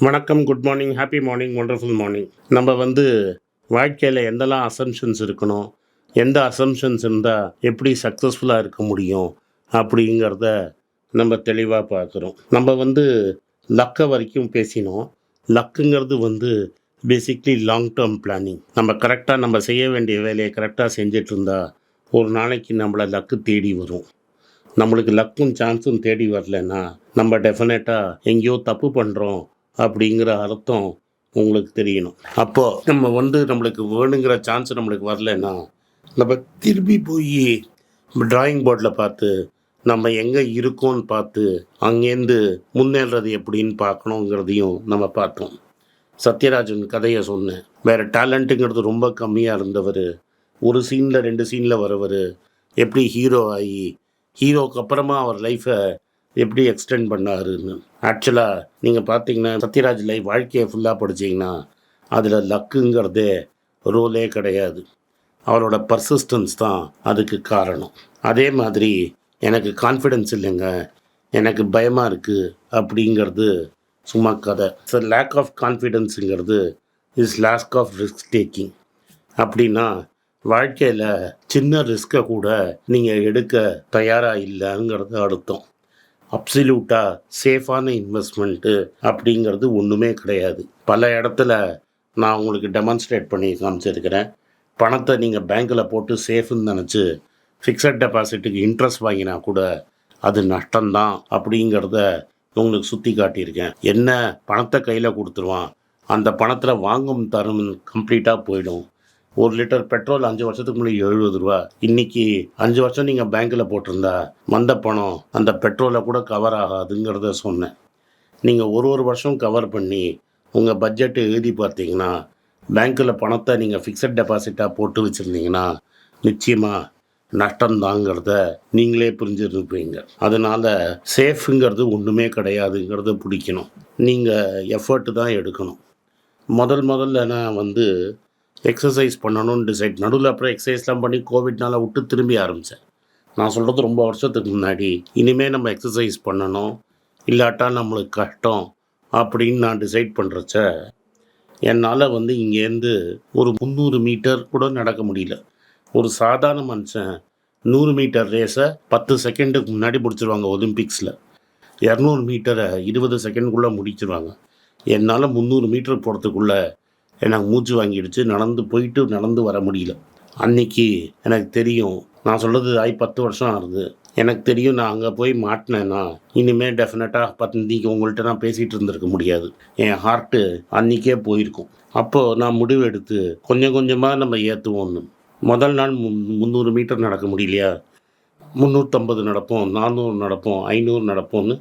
வணக்கம் good morning happy morning wonderful morning நம்ம வந்து வாழ்க்கையில் எந்தெல்லாம் அசம்ஷன்ஸ் இருக்கணும் எந்த அசம்ஷன்ஸ் இருந்தால் எப்படி சக்ஸஸ்ஃபுல்லாக இருக்க முடியும் அப்படிங்கிறத நம்ம தெளிவாக பார்க்குறோம். நம்ம வந்து லக்கை வரைக்கும் பேசினோம். லக்குங்கிறது வந்து பேசிக்லி லாங் டேர்ம் பிளானிங் நம்ம கரெக்டாக நம்ம செய்ய வேண்டிய வேலையை கரெக்டாக செஞ்சுட்டு இருந்தால் ஒரு நாளைக்கு நம்மளை லக்கு தேடி வரும். நம்மளுக்கு லக்கும் சான்ஸும் தேடி வரலன்னா நம்ம டெஃபினட்டாக எங்கேயோ தப்பு பண்ணுறோம் அப்படிங்கிற அர்த்தம் உங்களுக்கு தெரியணும். அப்போது நம்ம வந்து நம்மளுக்கு வேணுங்கிற சான்ஸ் நம்மளுக்கு வரலன்னா நம்ம திரும்பி போய் டிராயிங் போர்டில் பார்த்து நம்ம எங்கே இருக்கோம்னு பார்த்து அங்கேருந்து முன்னேறது எப்படின்னு பார்க்கணுங்கிறதையும் நம்ம பார்த்தோம். சத்யராஜன் கதையை சொன்னேன். வேறு டேலண்ட்டுங்கிறது ரொம்ப கம்மியாக இருந்தவர். ஒரு சீனில் ரெண்டு சீனில் வரவர். எப்படி ஹீரோ ஆகி ஹீரோக்கு அப்புறமா அவர் லைஃப்பை எப்படி எக்ஸ்டெண்ட் பண்ணாருன்னு. ஆக்சுவலாக நீங்கள் பார்த்தீங்கன்னா சத்யராஜ் லைஃப் வாழ்க்கையை ஃபுல்லாக படிச்சீங்கன்னா அதில் லக்குங்கிறதே ரோலே கிடையாது. அவரோட பர்சிஸ்டன்ஸ் தான் அதுக்கு காரணம். அதே மாதிரி எனக்கு கான்ஃபிடென்ஸ் இல்லைங்க. எனக்கு பயமாக இருக்குது அப்படிங்கிறது சும்மா கதை. So lack of கான்ஃபிடென்ஸுங்கிறது is lack of risk taking அப்படின்னா வாழ்க்கையில் சின்ன ரிஸ்க்கை கூட நீங்கள் எடுக்க தயாராக இல்லைங்கிறது அர்த்தம். அப்சல்யூட்டாக சேஃபான இன்வெஸ்ட்மெண்ட்டு அப்படிங்கிறது ஒன்றுமே கிடையாது. பல இடத்துல நான் உங்களுக்கு டெமான்ஸ்ட்ரேட் பண்ணி காமிச்சிருக்கிறேன். பணத்தை நீங்கள் பேங்க்கில் போட்டு சேஃப்னு நினச்சி ஃபிக்ஸட் டெபாசிட்டுக்கு இன்ட்ரெஸ்ட் வாங்கினா கூட அது நஷ்டம்தான் அப்படிங்கிறத உங்களுக்கு சுற்றி காட்டியிருக்கேன் என்ன பணத்தை கையில் கொடுத்துருவான் அந்த பணத்தில் வாங்கும் தரும் கம்ப்ளீட்டாக போயிடும். ஒரு லிட்டர் பெட்ரோல் அஞ்சு வருஷத்துக்கு முன்னாடி எழுபது ரூபா. இன்னைக்கு அஞ்சு வருஷம் நீங்கள் பேங்க்கில் போட்டிருந்தா வந்த பணம் அந்த பெட்ரோலை கூட கவர் ஆகாதுங்கிறத சொன்னேன். நீங்கள் ஒரு ஒரு வருஷம் கவர் பண்ணி உங்கள் பட்ஜெட்டை எழுதி பார்த்தீங்கன்னா பேங்க்கில் பணத்தை நீங்கள் ஃபிக்ஸட் டெபாசிட்டாக போட்டு வச்சுருந்தீங்கன்னா நிச்சயமாக நஷ்டம்தாங்கிறத நீங்களே புரிஞ்சிருப்பீங்க. அதனால் சேஃபுங்கிறது ஒன்றுமே கிடையாதுங்கிறத பிடிக்கணும். நீங்கள் எஃபர்ட் தான் எடுக்கணும். முதல் முதல்ல நான் வந்து எக்ஸசைஸ் பண்ணணும்னு டிசைட் நடுவில் அப்புறம் எக்ஸசைஸ்லாம் பண்ணி கோவிட்னால் விட்டு திரும்பி ஆரம்பித்தேன் நான் சொல்கிறது ரொம்ப வருஷத்துக்கு முன்னாடி. இனிமேல் நம்ம எக்ஸசைஸ் பண்ணணும். இல்லாட்டா நம்மளுக்கு கஷ்டம் அப்படின்னு நான் டிசைட் பண்ணுறச்ச என்னால் வந்து இங்கேருந்து ஒரு முந்நூறு மீட்டர் கூட நடக்க முடியல. ஒரு சாதாரண மனுஷன் நூறு மீட்டர் ரேஸை பத்து செகண்டுக்கு முன்னாடி முடிச்சிருவாங்க ஒலிம்பிக்ஸில் இரநூறு மீட்டரை இருபது செகண்டுக்குள்ளே முடிச்சிருவாங்க. என்னால் முந்நூறு மீட்டர் போகிறதுக்குள்ளே எனக்கு மூச்சு வாங்கிடுச்சு. நடந்து போயிட்டு நடந்து வர முடியல. அன்னைக்கு எனக்கு தெரியும். நான் சொல்கிறது ஆகி பத்து வருஷம் ஆகுது. எனக்கு தெரியும் நான் அங்கே போய் மாட்டினேன்னா இனிமேல் டெஃபினட்டாக பத்து உங்கள்கிட்ட நான் பேசிகிட்டு இருந்திருக்க முடியாது. என் ஹார்ட்டு அன்றைக்கே போயிருக்கும். அப்போது நான் முடிவு எடுத்து கொஞ்சம் கொஞ்சமாக நம்ம ஏற்றுவோம்னு முதல் நாள் முந்நூறு மீட்டர் நடக்க முடியலையா? முந்நூற்றம்பது நடப்போம் நானூறு நடப்போம் ஐநூறு நடப்போம்னு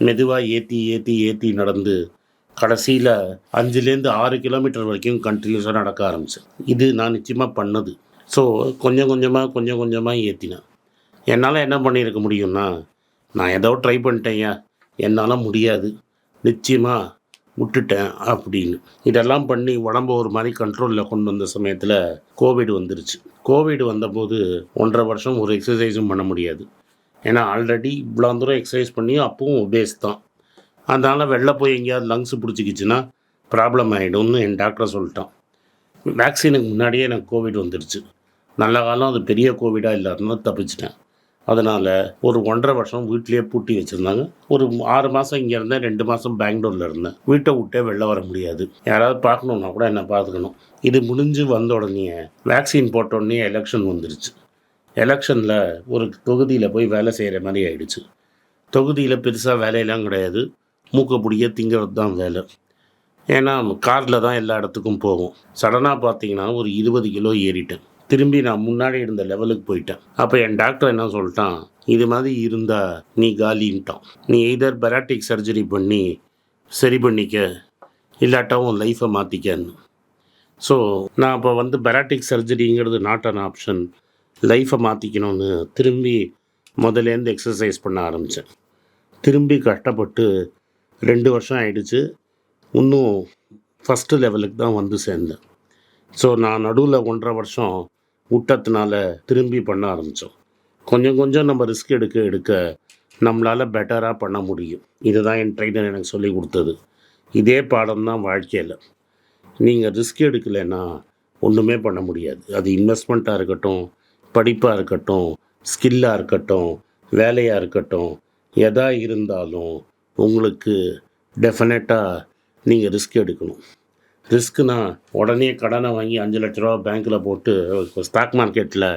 மெதுவாக ஏற்றி ஏற்றி ஏற்றி நடந்து கடைசியில் அஞ்சுலேருந்து ஆறு கிலோமீட்டர் வரைக்கும் கண்டினியூஸாக நடக்க ஆரம்பித்தேன் இது நான் நிச்சயமாக பண்ணது. ஸோ கொஞ்சம் கொஞ்சமாக கொஞ்சம் கொஞ்சமாக ஏற்றினேன் என்னால் என்ன பண்ணியிருக்க முடியும்னா நான் ஏதோ ட்ரை பண்ணிட்டேன்யா என்னால் முடியாது. நிச்சயமாக விட்டுட்டேன் அப்படின்னு. இதெல்லாம் பண்ணி உடம்ப ஒரு மாதிரி கண்ட்ரோலில் கொண்டு வந்த சமயத்தில் கோவிட் வந்துருச்சு. கோவிட் வந்தபோது ஒன்றரை வருஷம் ஒரு எக்ஸசைஸும் பண்ண முடியாது. ஏன்னா ஆல்ரெடி இவ்வளோ தூரம் எக்ஸசைஸ் பண்ணி அப்பவும் ஒபேஸ் தான். அதனால் வெளில போய் எங்கேயாவது லங்ஸ் பிடிச்சிக்கிச்சின்னா ப்ராப்ளம் ஆகிடும்னு என் டாக்டரை சொல்லிட்டான். வேக்சினுக்கு முன்னாடியே எனக்கு கோவிட் வந்துடுச்சு நல்ல காலம் அது பெரிய கோவிடாக இல்லாதுன்னு தப்பிச்சிட்டேன். அதனால் ஒரு ஒன்றரை வருஷம் வீட்லேயே பூட்டி வச்சுருந்தாங்க. ஒரு ஆறு மாதம் இங்கே இருந்தேன் ரெண்டு மாதம் பெங்களூரில் இருந்தேன். வீட்டை விட்டே வெளில வர முடியாது. யாராவது பார்க்கணுன்னா கூட என்ன பார்த்துக்கணும். இது முடிஞ்சு வந்த உடனே வேக்சின் போட்ட உடனே எலெக்ஷன் வந்துருச்சு. எலெக்ஷனில் ஒரு தொகுதியில் போய் வேலை செய்கிற மாதிரி ஆயிடுச்சு. தொகுதியில் பெருசாக வேலையெல்லாம் கிடையாது. மூக்க பிடிக்க திங்கிறது தான் வேலை. ஏன்னா காரில் தான் எல்லா இடத்துக்கும் போகும். சடனாக பார்த்தீங்கன்னா ஒரு இருபது கிலோ ஏறிட்டேன். திரும்பி நான் முன்னாடி இருந்த லெவலுக்கு போயிட்டேன். அப்போ என் டாக்டர் என்ன சொல்லிட்டான்? இது மாதிரி இருந்தால் நீ காலின்ட்டான். நீ எய்தர் பெராட்டிக் சர்ஜரி பண்ணி சரி பண்ணிக்க இல்லாட்டா உன் லைஃப்பை மாற்றிக்கன்னு ஸோ நான் அப்போ வந்து பெராட்டிக் சர்ஜரிங்கிறது நாட் அன் ஆப்ஷன் லைஃப்பை மாற்றிக்கணும்னு திரும்பி முதலேருந்து எக்ஸசைஸ் பண்ண ஆரம்பித்தேன் திரும்பி கஷ்டப்பட்டு ரெண்டு வருஷம் ஆயிடுச்சு. இன்னும் ஃபஸ்ட்டு லெவலுக்கு தான் வந்து சேர்ந்தேன். ஸோ நான் நடுவில் ஒன்றரை வருஷம் விட்டத்தினால திரும்பி பண்ண ஆரம்பித்தோம் கொஞ்சம் கொஞ்சம் நம்ம ரிஸ்க் எடுக்க எடுக்க நம்மளால் பெட்டராக பண்ண முடியும். இதுதான் என் ட்ரைனர் எனக்கு சொல்லி கொடுத்தது. இதே பாடம் தான் வாழ்க்கையில். நீங்கள் ரிஸ்க் எடுக்கலைன்னா ஒன்றுமே பண்ண முடியாது. அது இன்வெஸ்ட்மெண்ட்டாக இருக்கட்டும் படிப்பாக இருக்கட்டும் ஸ்கில்லாக இருக்கட்டும் வேலையாக இருக்கட்டும் எதா இருந்தாலும் உங்களுக்கு டெஃபினட்டாக நீங்கள் ரிஸ்க் எடுக்கணும். ரிஸ்க்குனா உடனே கடனை வாங்கி அஞ்சு லட்ச ரூபா பேங்க்கில் போட்டு ஸ்டாக் மார்க்கெட்டில்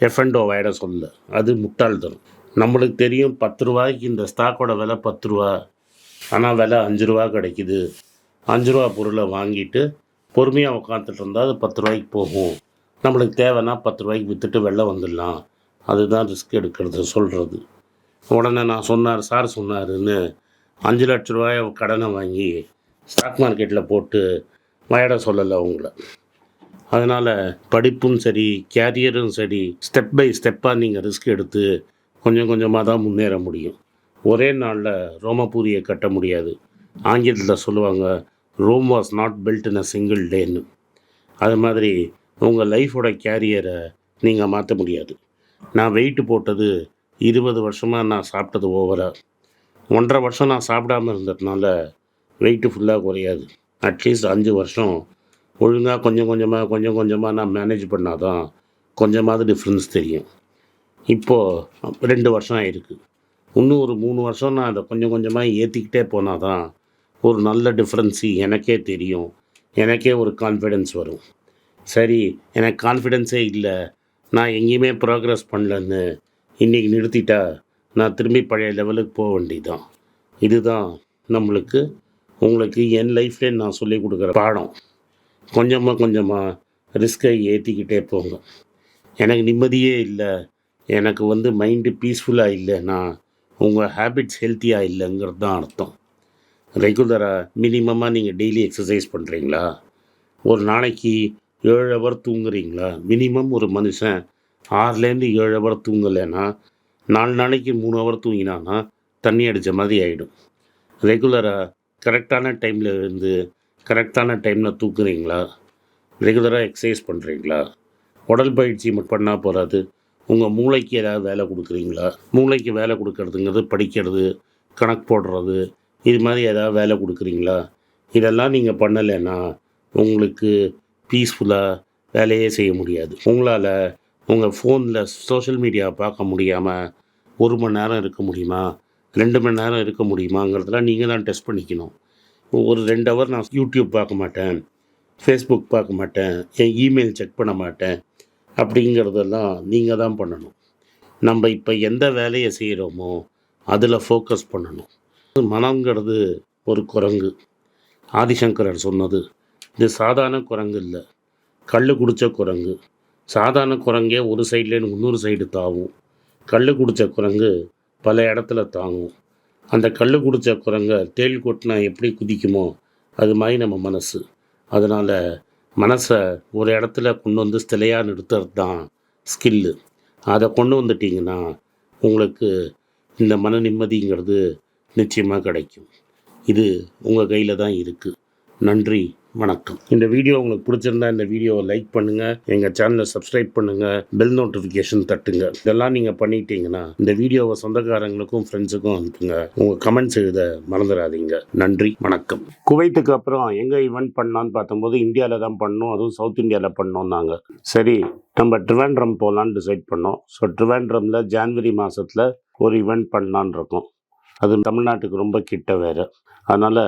எஃப்என்டோ வாயிட சொல்ல அது முட்டாள்தனம். நம்மளுக்கு தெரியும் பத்து ரூபாய்க்கு இந்த ஸ்டாக்கோட விலை பத்து ரூபா ஆனால் விலை அஞ்சு ரூபா கிடைக்குது. அஞ்சு ரூபா பொருளை வாங்கிட்டு பொறுமையாக உட்காந்துட்டு இருந்தால் அது பத்து ரூபாய்க்கு போகும். நம்மளுக்கு தேவைன்னா பத்து ரூபாய்க்கு விற்றுட்டு வெளில வந்துடலாம். அதுதான் ரிஸ்க் எடுக்கிறது சொல்கிறது உடனே நான் சொன்னார் சார் சொன்னாருன்னு அஞ்சு லட்ச ரூபாய் கடனை வாங்கி ஸ்டாக் மார்க்கெட்டில் போட்டு விளையாட சொல்லலை அவங்கள. அதனால் படிப்பும் சரி கேரியரும் சரி ஸ்டெப் பை ஸ்டெப்பாக நீங்கள் ரிஸ்க் எடுத்து கொஞ்சம் கொஞ்சமாக தான் முன்னேற முடியும். ஒரே நாளில் ரோமபூரியை கட்ட முடியாது. ஆங்கிலத்தில் சொல்லுவாங்க Rome was not built in a single டேன்னு அது மாதிரி உங்கள் லைஃபோட கேரியரை நீங்கள் மாற்ற முடியாது. நான் வெயிட்டு போட்டது இருபது வருஷமாக நான் சாப்பிட்டது ஓவராக ஒன்றரை வருஷம் நான் சாப்பிடாம இருந்ததுனால வெயிட்டு ஃபுல்லாக குறையாது. அட்லீஸ்ட் அஞ்சு வருஷம் ஒழுங்காக கொஞ்சம் கொஞ்சமாக கொஞ்சம் கொஞ்சமாக நான் மேனேஜ் பண்ணால் தான் கொஞ்சமாவது டிஃப்ரென்ஸ் தெரியும். இப்போது ரெண்டு வருஷம் ஆயிருக்கு. இன்னும் ஒரு மூணு வருஷம் நான் அதை கொஞ்சம் கொஞ்சமாக ஏற்றிக்கிட்டே போனால் தான் ஒரு நல்ல டிஃப்ரென்ஸு எனக்கே தெரியும். எனக்கே ஒரு கான்ஃபிடென்ஸ் வரும். சரி எனக்கு கான்ஃபிடென்ஸே இல்லை. நான் எங்கேயுமே ப்ரோக்ரஸ் பண்ணலன்னு இன்றைக்கி நிறுத்திட்டா நான் திரும்பி பழைய லெவலுக்கு போக வேண்டியதுதான். இதுதான் நம்மளுக்கு உங்களுக்கு என் லைஃப்லேயே நான் சொல்லி கொடுக்குற பாடம். கொஞ்சமாக கொஞ்சமாக ரிஸ்கை ஏற்றிக்கிட்டே போங்க. எனக்கு நிம்மதியே இல்லை. எனக்கு வந்து மைண்டு பீஸ்ஃபுல்லாக இல்லைன்னா உங்கள் ஹேபிட்ஸ் ஹெல்த்தியாக இல்லைங்கிறது தான் அர்த்தம். ரெகுலராக மினிமமாக நீங்கள் டெய்லி எக்ஸசைஸ் பண்ணுறீங்களா ஒரு நாளைக்கு ஏழு ஹவர் தூங்குறீங்களா? மினிமம் ஒரு மனுஷன் ஆறுலேருந்து ஏழு ஹவர் தூங்கலைன்னா நாலு நாளைக்கு மூணு ஹவர் தூங்கினான்னா தண்ணி அடித்த மாதிரி ஆகிடும் ரெகுலராக கரெக்டான டைமில் இருந்து கரெக்டான டைமில் தூக்குறீங்களா? ரெகுலராக எக்ஸசைஸ் பண்ணுறீங்களா உடல் பயிற்சி மட்டும் பண்ணால் போகாது உங்கள் மூளைக்கு ஏதாவது வேலை கொடுக்குறீங்களா? மூளைக்கு வேலை கொடுக்கறதுங்கிறது படிக்கிறது கணக்கு போடுறது இது மாதிரி ஏதாவது வேலை கொடுக்குறீங்களா? இதெல்லாம் நீங்கள் பண்ணலைன்னா உங்களுக்கு பீஸ்ஃபுல்லாக வேலையே செய்ய முடியாது. உங்களால் உங்கள் ஃபோனில் சோஷியல் மீடியா பார்க்க முடியாமல் ஒரு மணி நேரம் இருக்க முடியுமா? ரெண்டு மணி நேரம் இருக்க முடியுமாங்கிறதெல்லாம் நீங்கள் தான் டெஸ்ட் பண்ணிக்கணும். ஒரு ரெண்டு ஹவர் நான் யூடியூப் பார்க்க மாட்டேன். ஃபேஸ்புக் பார்க்க மாட்டேன். என் இமெயில் செக் பண்ண மாட்டேன். அப்படிங்கிறதெல்லாம் நீங்கள் தான் பண்ணணும். நம்ம இப்போ எந்த வேலையை செய்கிறோமோ அதில் ஃபோக்கஸ் பண்ணணும். மனங்கிறது ஒரு குரங்கு. ஆதிசங்கரர் சொன்னது இது சாதாரண குரங்கு இல்லை. கல் குடித்த குரங்கு. சாதாரண குரங்கே ஒரு சைட்லேருந்து இன்னொரு சைடு தாவும். கல் குடித்த குரங்கு பல இடத்துல தாங்கும். அந்த கல் குடித்த குரங்கை தேள் கொட்டினா எப்படி குதிக்குமோ அது மாதிரி நம்ம மனசு. அதனால் மனசை ஒரு இடத்துல கொண்டு வந்து ஸ்திலையாக நிறுத்துறது தான் ஸ்கில்லு. அதை கொண்டு வந்துட்டிங்கன்னா உங்களுக்கு இந்த மன நிம்மதிங்கிறது நிச்சயமாக கிடைக்கும். இது உங்கள் கையில் தான் இருக்குது நன்றி. வணக்கம். இந்த வீடியோ உங்களுக்கு பிடிச்சிருந்தா இந்த வீடியோவை லைக் பண்ணுங்கள் எங்கள் சேனலை சப்ஸ்கிரைப் பண்ணுங்கள் பெல் நோட்டிஃபிகேஷன் தட்டுங்க. இதெல்லாம் நீங்கள் பண்ணிட்டீங்கன்னா இந்த வீடியோவை சொந்தக்காரங்களுக்கும் ஃப்ரெண்ட்ஸுக்கும் அனுப்புங்க. உங்கள் கமெண்ட்ஸ் எழுத மறந்துடாதீங்க. நன்றி வணக்கம். குவைத்துக்கு அப்புறம் எங்கே ஈவெண்ட் பண்ணான்னு பார்த்தம்போது இந்தியாவில் தான் பண்ணோம். அதுவும் சவுத் இந்தியாவில் பண்ணோம்னாங்க. சரி நம்ம ட்ரிவாண்ட்ரம் போகலான்னு டிசைட் பண்ணோம். ஸோ ட்ரிவாண்ட்ரமில் ஜான்வரி மாதத்தில் ஒரு ஈவெண்ட் பண்ணலான்னு இருக்கோம். அது தமிழ்நாட்டுக்கு ரொம்ப கிட்ட வேறு. அதனால்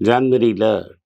ஜான்வரியில்